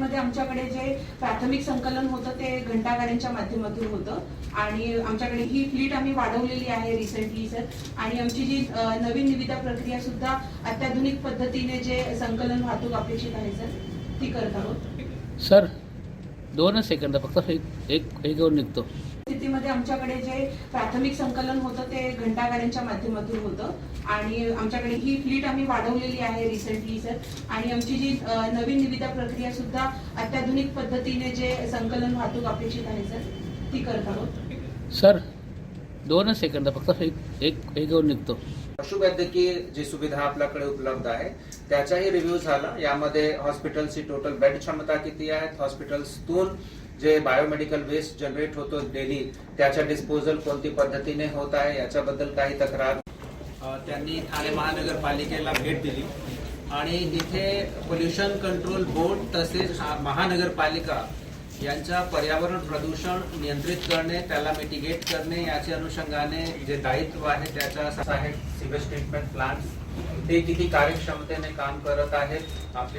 मध्ये आमच्याकडे जे प्राथमिक संकलन होतं ते घंटागाड्यांच्या माध्यमातून होतं. आणि आमच्याकडे ही फ्लीट आम्ही वाढवलेली आहे रिसेंटली सर आणि आमची जी नवीन निविदा प्रक्रिया सुद्धा अत्याधुनिक पद्धतीने जे संकलन वाहतूक अपेक्षित आहे सर ती करत आहोत. सर दोनच सेकंद फक्त एक एक हे निघतो. स्थितीमध्ये आमच्याकडे जे प्राथमिक संकलन होतं ते घंटागाड्यांच्या माध्यमातून होतं. आणि आमच्याकडे ही फ्लीट आम्ही वाढवलेली आहे रिसेंटली सर आणि आमची जी नवीन निविदा प्रक्रिया सुद्धा अत्याधुनिक पद्धतीने जे संकलन वाहतूक अपेक्षित आहे सर ती करत आहोत. सर दोनच सेकंद फक्त एक एक हे घेऊन निघतो. पशुवैद्यकीय जी सुविधा आपल्याकडे उपलब्ध आहे त्याचाही रिव्ह्यू झाला. यामध्ये हॉस्पिटलची टोटल बेड क्षमता किती आहेत? हॉस्पिटल्सतून जे बायोमेडिकल वेस्ट जनरेट होतो डेली त्याच्या डिस्पोजल कोणती पद्धतीने होत आहे याच्याबद्दल काही तक्रार? त्यांनी ठाणे महानगरपालिकेला भेट दिली. आणि इथे पोल्युशन कंट्रोल बोर्ड तसेच महानगरपालिका यांच्या पर्यावरण प्रदूषण नियंत्रित करणे त्याला मिटिगेट करणे याच्या अनुषंगाने जे दायित्व आहे त्याच्या आहे सिवेज ट्रीटमेंट प्लांट ते किती कार्यक्षमतेने काम करत आहेत आपले